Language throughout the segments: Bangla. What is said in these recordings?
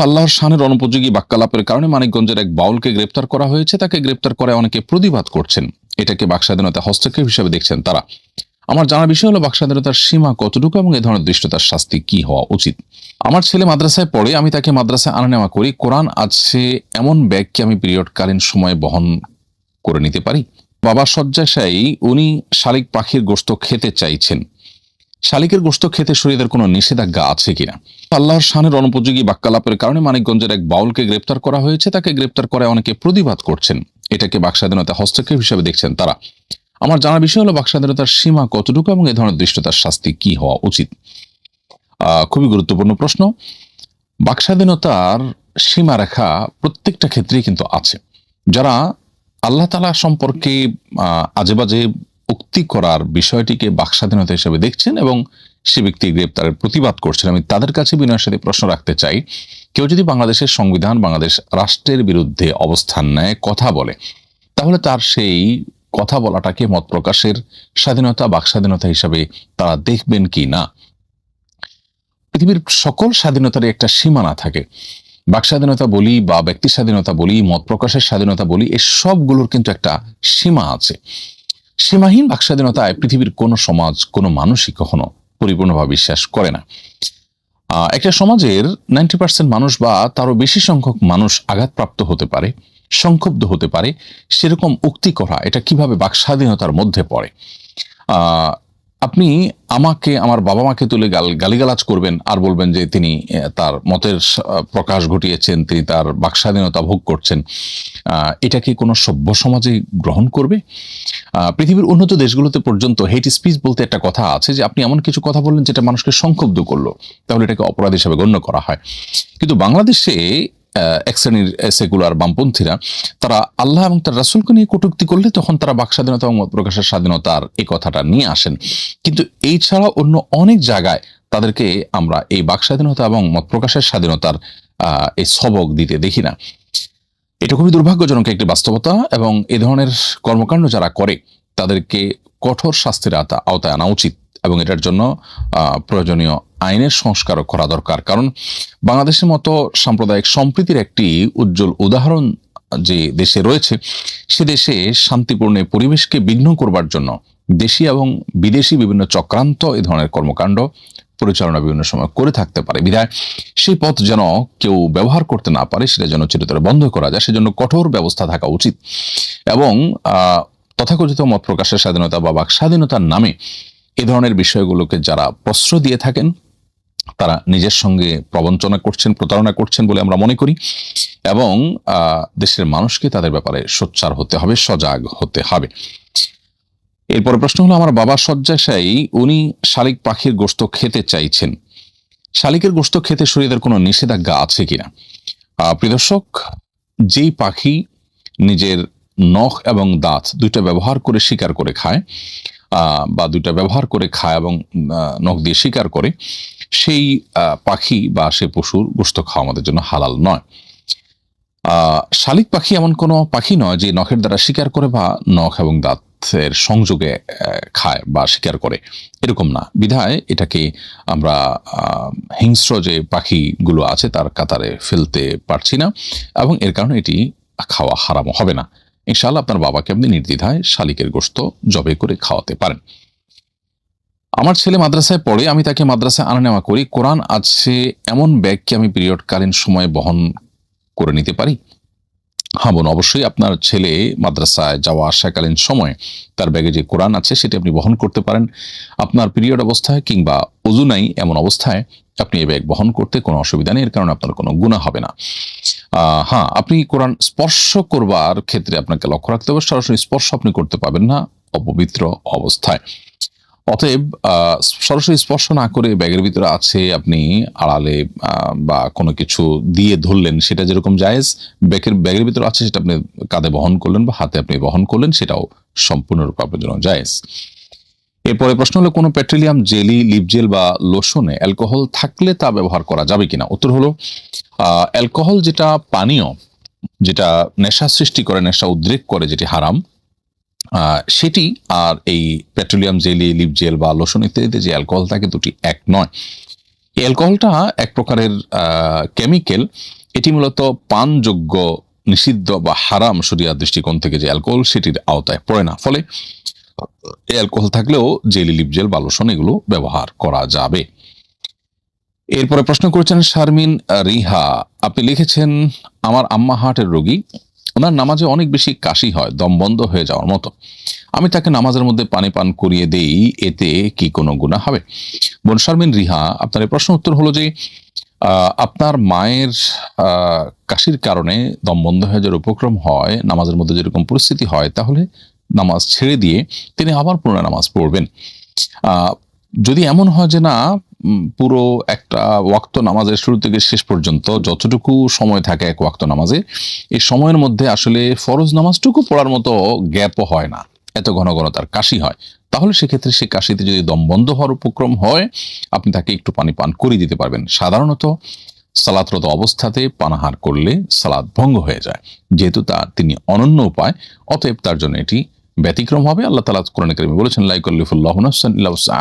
আল্লাহর শানের অনুপযোগী বাক্যালাপের কারণে মানিকগঞ্জের এক বাউলকে গ্রেপ্তার করা হয়েছে। তাকে গ্রেপ্তার করে অনেকে প্রতিবাদ করছেন। এটাকে বাকস্বাধীনতা হস্তক্ষেপ হিসেবে দেখছেন তারা। আমার জানার বিষয় হলো, বাকস্বাধীনতার সীমা কতটুকু এবং এ ধরনের দৃষ্টতার শাস্তি কি হওয়া উচিত? আমার ছেলে মাদ্রাসায় পড়ে, আমি তাকে মাদ্রাসায় আনা নেওয়া করি। কোরআন আছে এমন ব্যাগকে আমি পিরিয়ডকালীন সময়ে বহন করে নিতে পারি। বাবা শয্যাশায়ী, উনি শালিক পাখির গোস্ত খেতে চাইছেন। শালিকের গোস্ত খেতে শরীরের কোনো নিষেধাজ্ঞা আছে কিনা? আল্লাহর শানের অনুপযোগী বাক্যালাপের কারণে মানিকগঞ্জের এক বাউলকে গ্রেপ্তার করা হয়েছে। তাকে গ্রেপ্তার করে অনেকে প্রতিবাদ করছেন। এটাকে বাকস্বাধীনতা হস্তক্ষেপ হিসেবে দেখছেন তারা। আমার জানার বিষয় হলো বাকস্বাধীনতার সীমা কতটুকু এবং এ ধরনের দৃষ্টতার শাস্তি কি হওয়া উচিত? খুবই গুরুত্বপূর্ণ প্রশ্ন। বাকস্বাধীনতার সীমারেখা প্রত্যেকটা ক্ষেত্রেই কিন্তু আছে। যারা আল্লাহ তালা সম্পর্কে আজেবাজে উক্তি করার বিষয়টিকে বাকস্বাধীনতা হিসেবে দেখছেন এবং সে ব্যক্তি গ্রেপ্তারের প্রতিবাদ করছেন। আমি তাদের কাছে বিনয়ের সাথে প্রশ্ন রাখতে চাই। কেউ যদি বাংলাদেশের সংবিধান, বাংলাদেশ রাষ্ট্রের বিরুদ্ধে অবস্থান নেয়, কথা বলে, তাহলে তার সেই কথা বলাটাকে মত প্রকাশের স্বাধীনতা, বাকস্বাধীনতা হিসাবে তারা দেখবেন কি না? পৃথিবীর সকল স্বাধীনতারই একটা সীমানা থাকে। বাক স্বাধীনতা বলি বা ব্যক্তি স্বাধীনতা বলি, মত প্রকাশের স্বাধীনতা বলি, এসবগুলোর কিন্তু একটা সীমা আছে। সীমাহীন বাক স্বাধীনতায় পৃথিবীর কোনো সমাজ, কোনো মানুষই কখনো পরিপূর্ণভাবে বিশ্বাস করে না। একটা সমাজের নাইনটি পার্সেন্ট মানুষ বা তারও বেশি সংখ্যক মানুষ আঘাতপ্রাপ্ত হতে পারে, সংক্ষুব্ধ হতে পারে, সেরকম উক্তি করা, এটা কীভাবে বাকস্বাধীনতার মধ্যে পড়ে? আপনি আমাকে, আমার বাবা মাকে তুলে গাল, গালিগালাজ করবেন আর বলবেন যে তিনি তার মতের প্রকাশ ঘটিয়েছেন, তিনি তার বাকস্বাধীনতা ভোগ করছেন। এটা কি কোনো সভ্য সমাজে গ্রহণ করবে? পৃথিবীর উন্নত দেশগুলোতে পর্যন্ত হেট স্পিচ বলতে একটা কথা আছে যে, আপনি এমন কিছু কথা বললেন যেটা মানুষকে সংক্ষুব্ধ করল। তাহলে এটাকে অপরাধ হিসাবে গণ্য করা হয়। কিন্তু বাংলাদেশে এক শ্রেণির সেকুলার বামপন্থীরা, তারা আল্লাহ এবং তার রাসুলকে নিয়ে কটূক্তি করলে তখন তারা বাক স্বাধীনতা এবং মত প্রকাশের স্বাধীনতার এই কথাটা নিয়ে আসেন। কিন্তু এই ছাড়া অন্য অনেক জায়গায় তাদেরকে আমরা এই বাক স্বাধীনতা এবং মত প্রকাশের স্বাধীনতার এই সবক দিতে দেখি না। এটা খুবই দুর্ভাগ্যজনক একটি বাস্তবতা এবং এ ধরনের কর্মকাণ্ড যারা করে, তাদেরকে কঠোর শাস্তির আওতা- আওতায় আনা উচিত। এবং এটার জন্য প্রয়োজনীয় আইনের সংস্কারও করা দরকার। কারণ বাংলাদেশের মতো সাম্প্রদায়িক সম্প্রীতির একটি উজ্জ্বল উদাহরণ যে দেশে রয়েছে, সে দেশে শান্তিপূর্ণ পরিবেশকে বিঘ্ন করবার জন্য দেশি এবং বিদেশি বিভিন্ন চক্রান্ত এই ধরনের কর্মকাণ্ড পরিচালনা বিভিন্ন সময় করে থাকতে পারে। বিধায় সেই পথ যেন কেউ ব্যবহার করতে না পারে, সেটা যেন চিরতরে বন্ধ করা যায়, সেজন্য কঠোর ব্যবস্থা থাকা উচিত। এবং তথাকথিত মত প্রকাশের স্বাধীনতা বা বাক স্বাধীনতার নামে এ ধরনের বিষয়গুলোকে যারা প্রশ্রয় দিয়ে থাকেন, তারা নিজের সঙ্গে প্রবঞ্চনা করছেন, প্রতারণা করছেন বলে আমরা মনে করি এবং দেশের মানুষকে তাদের ব্যাপারে সোচ্চার হতে হবে, সজাগ হতে হবে। এরপরে প্রশ্ন হলো, আমার বাবা শয্যাশায়ী, উনি শালিক পাখির গোস্ত খেতে চাইছেন। শালিকের গোস্ত খেতে শরীরের কোনো নিষেধাজ্ঞা আছে কিনা? প্রিয় যেই পাখি নিজের নখ এবং দাঁত দুইটা ব্যবহার করে শিকার করে খায় বা দুইটা ব্যবহার করে খায় এবং নখ দিয়ে শিকার করে, সেই পাখি বা সে পশুর গোস্ত খাওয়া আমাদের জন্য হালাল নয়। শালিক পাখি এমন কোনো পাখি নয় যে নখের দ্বারা শিকার করে বা নখ এবং দাঁতের সংযোগে খায় বা শিকার করে। এরকম না। বিধায় এটাকে আমরা হিংস্র যে পাখিগুলো আছে তার কাতারে ফেলতে পারছি না এবং এর কারণে এটি খাওয়া হারাম হবে না। ইনশাআল্লাহ আপনার বাবাকে আপনি নির্দ্বিধায় শালিকের গোস্ত জবে করে খাওয়াতে পারেন। আমার ছেলে মাদ্রাসায় পড়ে, আমি তাকে মাদ্রাসায় আনা নেওয়া করি। কোরআন আছে এমন ব্যাগকে আমি পিরিয়ডকালীন সময়ে বহন করে নিতে পারি? হ্যাঁ বোন, অবশ্যই আপনার ছেলে মাদ্রাসায় যাওয়া আসাকালীন সময় তার ব্যাগে যে কোরআন আছে সেটি আপনি বহন করতে পারেন। আপনার পিরিয়ড অবস্থায় কিংবা অজু নাই এমন অবস্থায় আপনি এই ব্যাগ বহন করতে কোনো অসুবিধা নেই, এর কারণে আপনার কোনো গুণা হবে না। হ্যাঁ আপনি কোরআন স্পর্শ করবার ক্ষেত্রে আপনাকে লক্ষ্য রাখতে হবে। সরাসরি স্পর্শ আপনি করতে পারবেন না অপবিত্র অবস্থায়। অতএব সরাসরি স্পর্শ না করে ব্যাগের ভিতরে আছে, আপনি আড়ালে বা কোনো কিছু দিয়ে ধরলেন, সেটা যেরকম জায়েজ, ব্যাগের ব্যাগের ভিতরে আছে সেটা আপনি কাঁধে বহন করলেন বা হাতে আপনি বহন করলেন, সেটাও সম্পূর্ণরূপে আপনার জন্য জায়েজ। এরপরে প্রশ্ন হলো, কোনো পেট্রোলিয়াম, জেলি, লিপ জেল বা লোশনে অ্যালকোহল থাকলে তা ব্যবহার করা যাবে কিনা? উত্তর হলো অ্যালকোহল যেটা পানীয়, যেটা নেশা সৃষ্টি করে, নেশা উদ্রেক করে, যেটি হারাম সেটি আর এই পেট্রোলিয়াম, জেলি, লিপ জেল বা লোশন ইত্যাদিতে যে অ্যালকোহল থাকে, দুটি এক নয়। এই অ্যালকোহলটা এক প্রকারের কেমিক্যাল। এটি মূলত পানযোগ্য, নিষিদ্ধ বা হারাম শরিয়ার দৃষ্টিকোণ থেকে যে অ্যালকোহল, সেটির আওতায় পড়ে না। ফলে অ্যালকোহল থাকলেও জেলি লিপ জেল বা লোশন এগুলো ব্যবহার করা যাবে। এরপরে প্রশ্ন করেছেন শারমিন রিহা, আপনি লিখেছেন, আমার আম্মা হার্টের রোগী। ওনার নামাজে অনেক বেশি কাশি হয়, দম বন্ধ হয়ে যাওয়ার মতো। আমি তাকে নামাজের মধ্যে পানি পান করিয়ে দেই, এতে কি কোনো গুণা হবে? বোন শারমিন, রিহা, আপনার প্রশ্ন উত্তর হলো যে আপনার মায়ের কাশির কারণে দম বন্ধ হয়ে যাওয়ার উপক্রম হয়, নামাজের মধ্যে যেরকম পরিস্থিতি হয়, তাহলে নামাজ ছেড়ে দিয়ে তিনি আবার পুনরায় নামাজ পড়বেন। যদি এমন হয় যে না পুরো একটা ওয়াক্ত নামাজের শুরু থেকে শেষ পর্যন্ত যতটুকু সময় থাকে এক ওয়াক্ত নামাজে, এই সময়ের মধ্যে আসলে ফরজ নামাজটুকু পড়ার মতো গ্যাপও হয় না, এত ঘন ঘন তার কাশি হয়। তাহলে সেক্ষেত্রে সেই কাশিতে যদি দম বন্ধ হওয়ার উপক্রম হয়, আপনি তাকে একটু পানি পান করে দিতে পারবেন। সাধারণত সালাতরত অবস্থাতে পানাহার করলে সালাদ ভঙ্গ হয়ে যায়, যেহেতু তা তিনি অনন্য উপায়, অতএব তার জন্য এটি ব্যতিক্রম হবে, আল্লাহ তালা কোরআন কারিমে বলেছেন লাইকুল্লিফুল্লাহ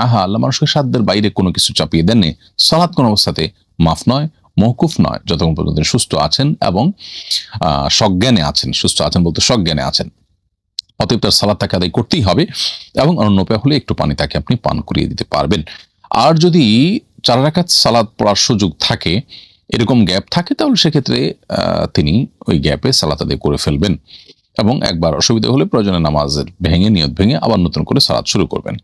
আহা আল্লাহ মানুষকে সাধ্যের বাইরে কোনো কিছু চাপিয়ে দেননি। সালাদ কোন অবস্থাতে মাফ নয় মহকুফ নয়, যতক্ষণ পর্যন্ত সুস্থ আছেন এবং সজ্ঞানে আছেন। সুস্থ আছেন বলতে সজ্ঞানে আছেন। অতএব তার সালাদ তাকে আদায় করতেই হবে এবং অনন্য উপায় হলে একটু পানি তাকে আপনি পান করিয়ে দিতে পারবেন। আর যদি চার রাকাত সালাদ পড়ার সুযোগ থাকে, এরকম গ্যাপ থাকে, তাহলে সেক্ষেত্রে তিনি ওই গ্যাপে সালাত আদায় করে ফেলবেন। এবং একবার অসুবিধা হলে প্রয়োজনে নামাজের ভেঙে, নিয়ত ভেঙে আবার নতুন করে সালাদ শুরু করবেন।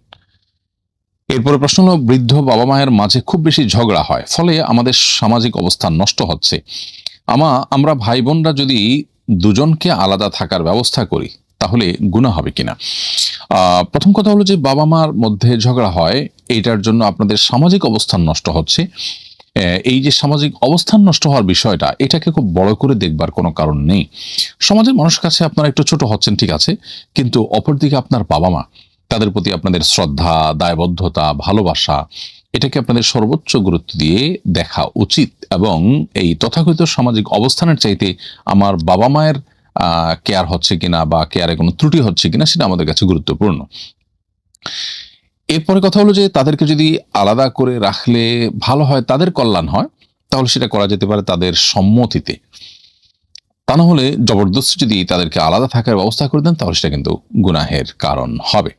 এরপরে প্রশ্ন হলো, বৃদ্ধ বাবা মায়ের মাঝে খুব বেশি ঝগড়া হয়, ফলে আমাদের সামাজিক অবস্থান নষ্ট হচ্ছে। আমা, আমরা ভাই বোনরা যদি দুজনকে আলাদা থাকার ব্যবস্থা করি, তাহলে গুণা হবে কিনা? প্রথম কথা হলো যে, বাবা মার মধ্যে ঝগড়া হয় এইটার জন্য আপনাদের সামাজিক অবস্থান নষ্ট হচ্ছে। এই যে সামাজিক অবস্থান নষ্ট হওয়ার বিষয়টা, এটাকে খুব বড় করে দেখবার কোনো কারণ নেই। সমাজের মানুষের কাছে আপনারা একটু ছোট হচ্ছেন, ঠিক আছে, কিন্তু অপরদিকে আপনার বাবা মা, তাদের প্রতি আপনাদের শ্রদ্ধা, দায়বদ্ধতা, ভালোবাসা, এটাকে আপনাদের সর্বোচ্চ গুরুত্ব দিয়ে দেখা উচিত। এবং এই তথাকথিত সামাজিক অবস্থানের চাইতে আমার বাবা মায়ের কেয়ার হচ্ছে কিনা বা কেয়ারে কোনো ত্রুটি হচ্ছে কিনা, সেটা আমাদের কাছে গুরুত্বপূর্ণ। এরপরে কথা হলো যে তাদেরকে যদি আলাদা করে রাখলে ভালো হয়, তাদের কল্যাণ হয়, তাহলে সেটা করা যেতে পারে তাদের সম্মতিতে। তা না হলে জবরদস্তি যদি তাদেরকে আলাদা থাকার ব্যবস্থা করে দেন, তাহলে সেটা কিন্তু গুনাহের কারণ হবে।